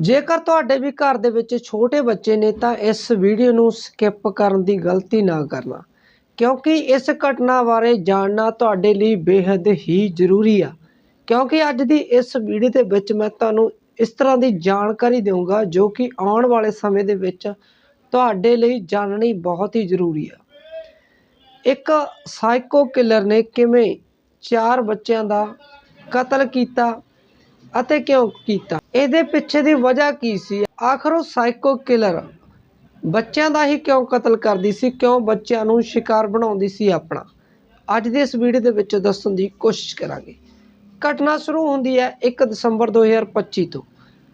ਜੇਕਰ ਤੁਹਾਡੇ ਵੀ ਘਰ ਦੇ ਵਿੱਚ ਛੋਟੇ ਬੱਚੇ ਨੇ ਤਾਂ ਇਸ ਵੀਡੀਓ ਨੂੰ ਸਕਿਪ ਕਰਨ ਦੀ ਗਲਤੀ ਨਾ ਕਰਨਾ, ਕਿਉਂਕਿ ਇਸ ਘਟਨਾ ਬਾਰੇ ਜਾਣਨਾ ਤੁਹਾਡੇ ਲਈ ਬੇहद ਹੀ ਜ਼ਰੂਰੀ ਆ। ਕਿਉਂਕਿ ਅੱਜ ਦੀ ਇਸ ਵੀਡੀਓ ਦੇ ਵਿੱਚ ਮੈਂ ਤੁਹਾਨੂੰ ਇਸ ਤਰ੍ਹਾਂ ਦੀ ਜਾਣਕਾਰੀ ਦੇਵਾਂਗਾ ਜੋ ਕਿ ਆਉਣ ਵਾਲੇ ਸਮੇਂ ਦੇ ਵਿੱਚ ਤੁਹਾਡੇ ਲਈ ਜਾਣਨੀ ਬਹੁਤ ਹੀ ਜ਼ਰੂਰੀ ਆ। ਇੱਕ ਸਾਈਕੋ ਕਿਲਰ ਨੇ ਕਿਵੇਂ ਚਾਰ ਬੱਚਿਆਂ ਦਾ ਕਤਲ ਕੀਤਾ ਅਤੇ ਕਿਉਂ ਕੀਤਾ? ਇਹਦੇ ਪਿੱਛੇ ਦੀ ਵਜ੍ਹਾ ਕੀ ਸੀ? ਆਖਰ ਉਹ ਸਾਈਕੋ ਕਿਲਰ ਬੱਚਿਆਂ ਦਾ ਹੀ ਕਿਉਂ ਕਤਲ ਕਰਦੀ ਸੀ? ਕਿਉਂ ਬੱਚਿਆਂ ਨੂੰ ਸ਼ਿਕਾਰ ਬਣਾਉਂਦੀ ਸੀ ਆਪਣਾ? ਅੱਜ ਦੇ ਇਸ ਵੀਡੀਓ ਦੇ ਵਿੱਚ ਦੱਸਣ ਦੀ ਕੋਸ਼ਿਸ਼ ਕਰਾਂਗੇ। ਘਟਨਾ ਸ਼ੁਰੂ ਹੁੰਦੀ ਹੈ 1 ਦਸੰਬਰ 2025 ਤੋਂ।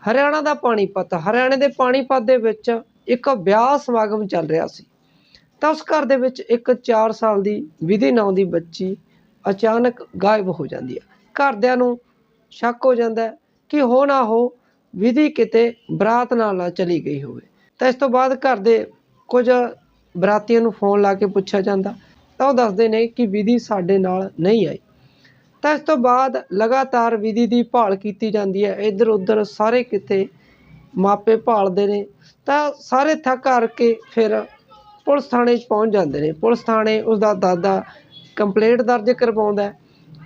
ਹਰਿਆਣਾ ਦਾ ਪਾਣੀਪਤ। ਹਰਿਆਣੇ ਦੇ ਪਾਣੀਪਤ ਦੇ ਵਿੱਚ ਇੱਕ ਵਿਆਹ ਸਮਾਗਮ ਚੱਲ ਰਿਹਾ ਸੀ। ਤਾਂ ਉਸ ਘਰ ਦੇ ਵਿੱਚ ਇੱਕ 4 ਸਾਲ ਦੀ ਵਿਧੀ ਨਾਂ ਦੀ ਬੱਚੀ ਅਚਾਨਕ ਗਾਇਬ ਹੋ ਜਾਂਦੀ ਹੈ। ਘਰਦਿਆਂ ਨੂੰ ਸ਼ੱਕ ਹੋ ਜਾਂਦਾ ਕਿ ਹੋ ਨਾ ਹੋ ਵਿਧੀ ਕਿਤੇ ਬਰਾਤ ਨਾਲ ਨਾ ਚਲੀ ਗਈ ਹੋਵੇ। ਤਾਂ ਇਸ ਤੋਂ ਬਾਅਦ ਘਰ ਦੇ ਕੁਝ ਬਰਾਤੀਆਂ ਨੂੰ ਫੋਨ ਲਾ ਕੇ ਪੁੱਛਿਆ ਜਾਂਦਾ, ਤਾਂ ਉਹ ਦੱਸਦੇ ਨੇ ਕਿ ਵਿਧੀ ਸਾਡੇ ਨਾਲ ਨਹੀਂ ਆਈ। ਤਾਂ ਇਸ ਤੋਂ ਬਾਅਦ ਲਗਾਤਾਰ ਵਿਧੀ ਦੀ ਭਾਲ ਕੀਤੀ ਜਾਂਦੀ ਹੈ। ਇੱਧਰ ਉੱਧਰ ਸਾਰੇ ਕਿਤੇ ਮਾਪੇ ਭਾਲਦੇ ਨੇ। ਤਾਂ ਸਾਰੇ ਥੱਕ ਹਾਰ ਕੇ ਫਿਰ ਪੁਲਿਸ ਥਾਣੇ 'ਚ ਪਹੁੰਚ ਜਾਂਦੇ ਨੇ। ਪੁਲਿਸ ਥਾਣੇ ਉਸ ਦਾ ਦਾਦਾ ਕੰਪਲੇਂਟ ਦਰਜ ਕਰਵਾਉਂਦਾ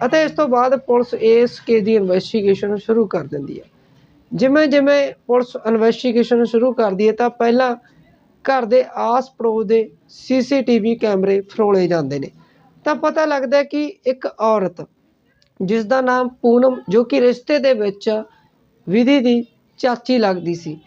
ਅਤੇ ਇਸ ਤੋਂ ਬਾਅਦ ਪੁਲਿਸ ਇਸ ਕੇਸ ਦੀ ਇਨਵੈਸਟੀਗੇਸ਼ਨ ਸ਼ੁਰੂ ਕਰ ਦਿੰਦੀ ਹੈ। ਜਿਵੇਂ ਜਿਵੇਂ ਪੁਲਿਸ ਇਨਵੈਸਟੀਗੇਸ਼ਨ ਸ਼ੁਰੂ ਕਰਦੀ ਹੈ, ਤਾਂ ਪਹਿਲਾਂ ਘਰ ਦੇ ਆਸ ਪੜੋਸ ਦੇ ਸੀਸੀਟੀਵੀ ਕੈਮਰੇ ਫਰੋਲੇ ਜਾਂਦੇ ਨੇ। ਤਾਂ ਪਤਾ ਲੱਗਦਾ ਕਿ ਇੱਕ ਔਰਤ ਜਿਸ ਦਾ ਨਾਮ ਪੂਨਮ, ਜੋ ਕਿ ਰਿਸ਼ਤੇ ਦੇ ਵਿੱਚ ਵਿਧੀ ਦੀ ਚਾਚੀ ਲੱਗਦੀ ਸੀ,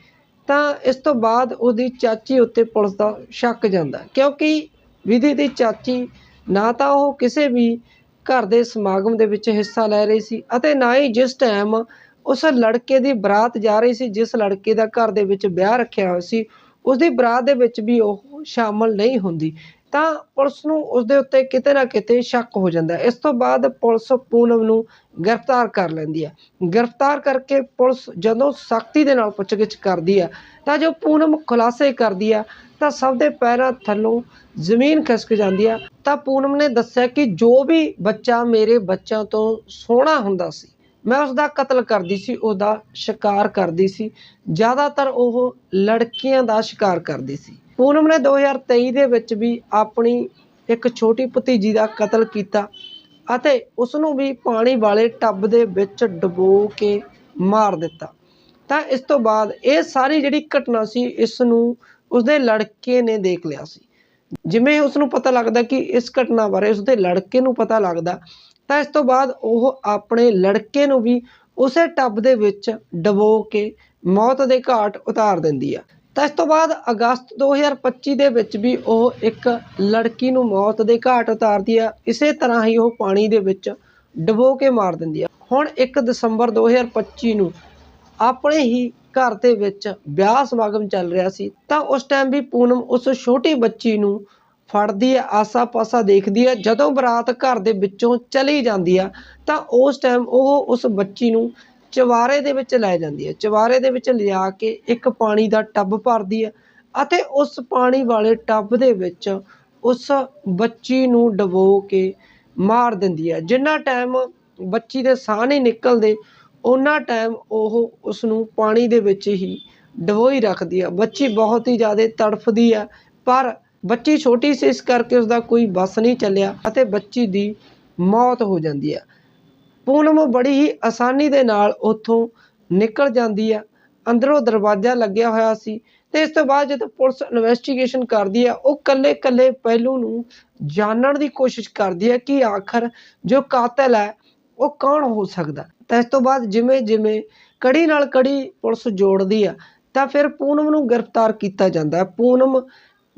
ਤਾਂ ਇਸ ਤੋਂ ਬਾਅਦ ਉਹਦੀ ਚਾਚੀ ਉੱਤੇ ਪੁਲਿਸ ਦਾ ਸ਼ੱਕ ਜਾਂਦਾ ਕਿਉਂਕਿ ਵਿਧੀ ਦੀ ਚਾਚੀ ਨਾ ਤਾਂ ਉਹ ਕਿਸੇ ਵੀ ਘਰ ਦੇ ਸਮਾਗਮ ਦੇ ਵਿੱਚ ਹਿੱਸਾ ਲੈ ਰਹੀ ਸੀ ਅਤੇ ਨਾ ਹੀ ਜਿਸ ਟਾਈਮ ਉਸ ਲੜਕੇ ਦੀ ਬਰਾਤ ਜਾ ਰਹੀ ਸੀ, ਜਿਸ ਲੜਕੇ ਦਾ ਘਰ ਦੇ ਵਿੱਚ ਵਿਆਹ ਰੱਖਿਆ ਹੋਇਆ ਸੀ ਉਸ ਦੀ ਬਰਾਤ ਦੇ ਵਿੱਚ ਵੀ ਉਹ ਸ਼ਾਮਲ ਨਹੀਂ ਹੁੰਦੀ, ਤਾਂ ਪੁਲਿਸ ਨੂੰ ਉਸ ਦੇ ਉੱਤੇ ਕਿਤੇ ਨਾ ਕਿਤੇ ਸ਼ੱਕ ਹੋ ਜਾਂਦਾ। ਇਸ ਤੋਂ ਬਾਅਦ ਪੁਲਿਸ ਪੂਨਮ ਨੂੰ ਗ੍ਰਿਫਤਾਰ ਕਰ ਲੈਂਦੀ ਹੈ। ਗ੍ਰਿਫਤਾਰ ਕਰਕੇ ਪੁਲਿਸ ਜਦੋਂ ਸਖਤੀ ਦੇ ਨਾਲ ਪੁੱਛਗਿੱਛ ਕਰਦੀ ਹੈ, ਤਾਂ ਜੋ ਪੂਨਮ ਖੁਲਾਸੇ ਕਰਦੀ ਹੈ, ਤਾਂ ਸਭ ਦੇ ਪੈਰਾਂ ਥੱਲੋਂ ਜ਼ਮੀਨ ਖਿਸਕ ਜਾਂਦੀ ਆ ਤਾਂ ਪੂਨਮ ਨੇ ਦੱਸਿਆ ਕਿ ਜੋ ਵੀ ਬੱਚਾ ਮੇਰੇ ਬੱਚਿਆਂ ਤੋਂ ਸੋਹਣਾ ਹੁੰਦਾ ਸੀ, ਮੈਂ ਉਸ ਦਾ ਕਤਲ ਕਰਦੀ ਸੀ, ਉਹਦਾ ਸ਼ਿਕਾਰ ਕਰਦੀ ਸੀ। ਜ਼ਿਆਦਾਤਰ ਉਹ ਲੜਕੀਆਂ ਦਾ ਸ਼ਿਕਾਰ ਕਰਦੀ ਸੀ। ਪੂਨਮ ਨੇ 2023 ਦੇ ਵਿੱਚ ਵੀ ਆਪਣੀ ਇੱਕ ਛੋਟੀ ਭਤੀਜੀ ਦਾ ਕਤਲ ਕੀਤਾ ਅਤੇ ਉਸ ਨੂੰ ਵੀ ਪਾਣੀ ਵਾਲੇ ਟੱਬ ਦੇ ਵਿੱਚ ਡੁਬੋ ਕੇ ਮਾਰ ਦਿੱਤਾ। ਤਾਂ ਇਸ ਤੋਂ ਬਾਅਦ ਇਹ ਸਾਰੀ ਜਿਹੜੀ ਘਟਨਾ ਸੀ ਇਸ ਨੂੰ ਉਸਦੇ ਲੜਕੇ ਨੇ ਦੇਖ ਲਿਆ ਸੀ। ਜਿਵੇਂ ਉਸ ਨੂੰ ਪਤਾ ਲੱਗਦਾ ਕਿ ਇਸ ਘਟਨਾ ਬਾਰੇ ਉਸਦੇ ਲੜਕੇ ਨੂੰ ਪਤਾ ਲੱਗਦਾ, ਤਾਂ ਇਸ ਤੋਂ ਬਾਅਦ ਉਹ ਆਪਣੇ ਲੜਕੇ ਨੂੰ ਵੀ ਉਸੇ ਟੱਬ ਦੇ ਵਿੱਚ ਡਬੋ ਕੇ ਮੌਤ ਦੇ ਘਾਟ ਉਤਾਰ ਦਿੰਦੀ ਆ। ਤਾਂ ਇਸ ਤੋਂ ਬਾਅਦ ਅਗਸਤ 2025 ਦੇ ਵਿੱਚ ਵੀ ਉਹ ਇੱਕ ਲੜਕੀ ਨੂੰ ਮੌਤ ਦੇ ਘਾਟ ਉਤਾਰਦੀ ਆ, ਇਸੇ ਤਰ੍ਹਾਂ ਹੀ ਉਹ ਪਾਣੀ ਦੇ ਵਿੱਚ ਡਬੋ ਕੇ ਮਾਰ ਦਿੰਦੀ ਆ। ਹੁਣ 1 ਦਸੰਬਰ 2025 ਨੂੰ ਆਪਣੇ ਹੀ ਘਰ ਦੇ ਵਿੱਚ ਵਿਆਹ ਸਮਾਗਮ ਚੱਲ ਰਿਹਾ ਸੀ, ਤਾਂ ਉਸ ਟਾਈਮ ਵੀ ਪੂਨਮ ਉਸ ਛੋਟੀ ਬੱਚੀ ਨੂੰ ਫੜਦੀ ਹੈ ਆਸਾ-ਪਾਸਾ ਦੇਖਦੀ ਹੈ ਜਦੋਂ ਬਰਾਤ ਘਰ ਦੇ ਵਿੱਚੋਂ ਚਲੀ ਜਾਂਦੀ ਆ, ਤਾਂ ਉਸ ਟਾਈਮ ਉਹ ਉਸ ਬੱਚੀ ਨੂੰ ਚਵਾਰੇ ਦੇ ਵਿੱਚ ਲੈ ਜਾਂਦੀ ਹੈ। ਚਵਾਰੇ ਦੇ ਵਿੱਚ ਲਿਆ ਕੇ ਇੱਕ ਪਾਣੀ ਦਾ ਟੱਬ ਭਰਦੀ ਹੈ ਅਤੇ ਉਸ ਪਾਣੀ ਵਾਲੇ ਟੱਬ ਦੇ ਵਿੱਚ ਉਸ ਬੱਚੀ ਨੂੰ ਡਬੋ ਕੇ ਮਾਰ ਦਿੰਦੀ ਹੈ। ਜਿੰਨਾ ਟਾਈਮ ਬੱਚੀ ਦੇ ਸਾਹ ਨਹੀਂ ਨਿਕਲਦੇ ਉਹਨਾਂ ਟਾਈਮ ਉਹ ਉਸ ਨੂੰ ਪਾਣੀ ਦੇ ਵਿੱਚ ਹੀ ਡਬੋਈ ਰੱਖਦੀ ਹੈ। ਬੱਚੀ ਬਹੁਤ ਹੀ ਜ਼ਿਆਦਾ ਤੜਫਦੀ ਹੈ, ਪਰ ਬੱਚੀ ਛੋਟੀ ਸੀ, ਇਸ ਕਰਕੇ ਉਸ ਦਾ ਕੋਈ ਬਸ ਨਹੀਂ ਚੱਲਿਆ ਅਤੇ ਬੱਚੀ ਦੀ ਮੌਤ ਹੋ ਜਾਂਦੀ ਹੈ। ਪੂਨਮ ਬੜੀ ਹੀ ਆਸਾਨੀ ਦੇ ਨਾਲ ਉੱਥੋਂ ਨਿਕਲ ਜਾਂਦੀ ਆ। ਅੰਦਰੋਂ ਦਰਵਾਜ਼ਾ ਲੱਗਿਆ ਹੋਇਆ ਸੀ ਤੇ ਇਸ ਤੋਂ ਬਾਅਦ ਜਦੋਂ ਪੁਲਿਸ ਇਨਵੈਸਟੀਗੇਸ਼ਨ ਕਰਦੀ ਆ, ਉਹ ਕੱਲੇ ਕੱਲੇ ਪਹਿਲੂ ਨੂੰ ਜਾਣਨ ਦੀ ਕੋਸ਼ਿਸ਼ ਕਰਦੀ ਹੈ ਕਿ ਆਖਰ ਜੋ ਕਾਤਲ ਹੈ, ਉਹ ਕੌਣ ਹੋ ਸਕਦਾ। ਤਾਂ ਇਸ ਤੋਂ ਬਾਅਦ ਜਿਵੇਂ ਜਿਵੇਂ ਕੜੀ ਨਾਲ ਕੜੀ ਪੁਲਿਸ ਜੋੜਦੀ ਆ, ਤਾਂ ਫਿਰ ਪੂਨਮ ਨੂੰ ਗ੍ਰਿਫਤਾਰ ਕੀਤਾ ਜਾਂਦਾ। ਪੂਨਮ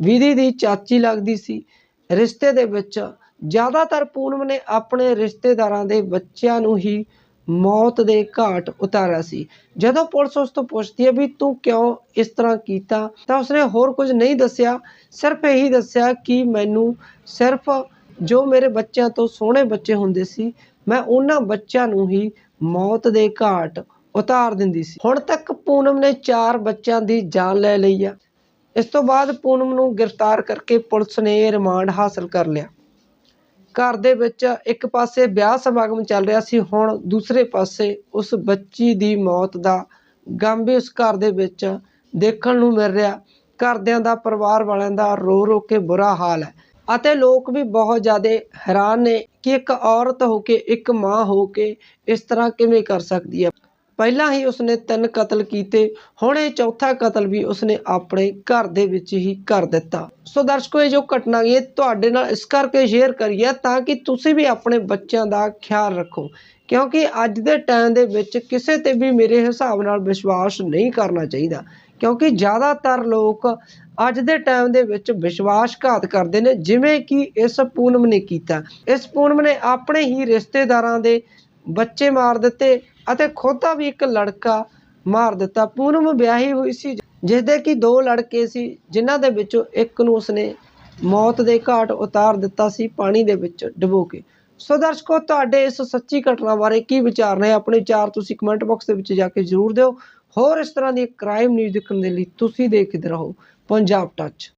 ਵਿਧੀ ਦੀ ਚਾਚੀ ਲੱਗਦੀ ਸੀ। ਰਿਸ਼ਤੇ ਦੇ ਵਿੱਚ ਜ਼ਿਆਦਾਤਰ ਪੂਨਮ ਨੇ ਆਪਣੇ ਰਿਸ਼ਤੇਦਾਰਾਂ ਦੇ ਬੱਚਿਆਂ ਨੂੰ ਹੀ ਮੌਤ ਦੇ ਘਾਟ ਉਤਾਰਿਆ ਸੀ। ਜਦੋਂ ਪੁਲਿਸ ਉਸ ਤੋਂ ਪੁੱਛਦੀ ਹੈ ਵੀ ਤੂੰ ਕਿਉਂ ਇਸ ਤਰ੍ਹਾਂ ਕੀਤਾ, ਤਾਂ ਉਸਨੇ ਹੋਰ ਕੁਝ ਨਹੀਂ ਦੱਸਿਆ। ਸਿਰਫ ਇਹੀ ਦੱਸਿਆ ਕਿ ਮੈਨੂੰ ਸਿਰਫ ਜੋ ਮੇਰੇ ਬੱਚਿਆਂ ਤੋਂ ਸੋਹਣੇ ਬੱਚੇ ਹੁੰਦੇ ਸੀ, ਮੈਂ ਉਹਨਾਂ ਬੱਚਿਆਂ ਨੂੰ ਹੀ ਮੌਤ ਦੇ ਘਾਟ ਉਤਾਰ ਦਿੰਦੀ ਸੀ। ਹੁਣ ਤੱਕ ਪੂਨਮ ਨੇ 4 ਬੱਚਿਆਂ ਦੀ ਜਾਨ ਲੈ ਲਈ ਆ। ਇਸ ਤੋਂ ਬਾਅਦ ਪੂਨਮ ਨੂੰ ਗ੍ਰਿਫਤਾਰ ਕਰਕੇ ਪੁਲਿਸ ਨੇ ਰਿਮਾਂਡ ਹਾਸਲ ਕਰ ਲਿਆ। ਘਰ ਦੇ ਵਿੱਚ ਇੱਕ ਪਾਸੇ ਵਿਆਹ ਸਮਾਗਮ ਚੱਲ ਰਿਹਾ ਸੀ, ਹੁਣ ਦੂਸਰੇ ਪਾਸੇ ਉਸ ਬੱਚੀ ਦੀ ਮੌਤ ਦਾ ਗਮ ਵੀ ਉਸ ਘਰ ਦੇ ਵਿੱਚ ਦੇਖਣ ਨੂੰ ਮਿਲ ਰਿਹਾ। ਘਰਦਿਆਂ ਦਾ, ਪਰਿਵਾਰ ਵਾਲਿਆਂ ਦਾ ਰੋ ਰੋ ਕੇ ਬੁਰਾ ਹਾਲ ਹੈ ਅਤੇ ਲੋਕ ਵੀ ਬਹੁਤ ਜ਼ਿਆਦਾ ਹੈਰਾਨ ਨੇ ਕਿ ਇੱਕ ਔਰਤ ਹੋ ਕੇ, ਇੱਕ ਮਾਂ ਹੋ ਕੇ ਇਸ ਤਰ੍ਹਾਂ ਕਿਵੇਂ ਕਰ ਸਕਦੀ ਹੈ। ਪਹਿਲਾਂ ਹੀ ਉਸਨੇ ਤਿੰਨ ਕਤਲ ਕੀਤੇ, ਹੁਣ ਇਹ ਚੌਥਾ ਕਤਲ ਵੀ ਉਸਨੇ ਆਪਣੇ ਘਰ ਦੇ ਵਿੱਚ ਹੀ ਕਰ ਦਿੱਤਾ। ਸੋ ਦਰਸ਼ਕੋ, ਇਹ ਜੋ ਘਟਨਾ ਇਹ ਤੁਹਾਡੇ ਨਾਲ ਇਸ ਕਰਕੇ ਸ਼ੇਅਰ ਕਰੀਏ ਤਾਂ ਕਿ ਤੁਸੀਂ ਵੀ ਆਪਣੇ ਬੱਚਿਆਂ ਦਾ ਖਿਆਲ ਰੱਖੋ। ਕਿਉਂਕਿ ਅੱਜ ਦੇ ਟਾਈਮ ਦੇ ਵਿੱਚ ਕਿਸੇ ਤੇ ਵੀ ਮੇਰੇ ਹਿਸਾਬ ਨਾਲ ਵਿਸ਼ਵਾਸ ਨਹੀਂ ਕਰਨਾ ਚਾਹੀਦਾ। ਕਿਉਂਕਿ ਜ਼ਿਆਦਾਤਰ ਲੋਕ ਅੱਜ ਦੇ ਟਾਈਮ ਦੇ ਵਿੱਚ ਵਿਸ਼ਵਾਸਘਾਤ ਕਰਦੇ ਨੇ, ਜਿਵੇਂ ਕਿ ਇਸ ਪੂਨਮ ਨੇ ਕੀਤਾ। ਇਸ ਪੂਨਮ ਨੇ ਆਪਣੇ ਹੀ ਰਿਸ਼ਤੇਦਾਰਾਂ ਦੇ ਬੱਚੇ ਮਾਰ ਦਿੱਤੇ ਅਤੇ ਖੁਦ ਦਾ ਵੀ ਇੱਕ ਲੜਕਾ ਮਾਰ ਦਿੱਤਾ। ਪੂਨਮ ਵਿਆਹੀ ਹੋਈ ਸੀ ਜਿਸ ਦੇ ਕਿ ਦੋ ਲੜਕੇ ਸੀ, ਜਿਨ੍ਹਾਂ ਦੇ ਵਿੱਚੋਂ ਇੱਕ ਨੂੰ ਉਸਨੇ ਮੌਤ ਦੇ ਘਾਟ ਉਤਾਰ ਦਿੱਤਾ ਸੀ, ਪਾਣੀ ਦੇ ਵਿੱਚ ਡੁਬੋ ਕੇ। ਸੋ ਦਰਸ਼ਕੋ, ਤੁਹਾਡੇ ਇਸ ਸੱਚੀ ਘਟਨਾ ਬਾਰੇ ਕੀ ਵਿਚਾਰ ਨੇ? ਆਪਣੇ ਵਿਚਾਰ ਤੁਸੀਂ ਕਮੈਂਟ ਬਾਕਸ ਦੇ ਵਿੱਚ ਜਾ ਕੇ ਜ਼ਰੂਰ ਦਿਓ। ਹੋਰ ਇਸ ਤਰ੍ਹਾਂ ਦੀ ਕ੍ਰਾਈਮ ਨਿਊਜ਼ ਦੇਖਣ ਦੇ ਲਈ ਤੁਸੀਂ ਦੇਖਦੇ ਰਹੋ। ਪੰਜਾਬ ਟੱਚ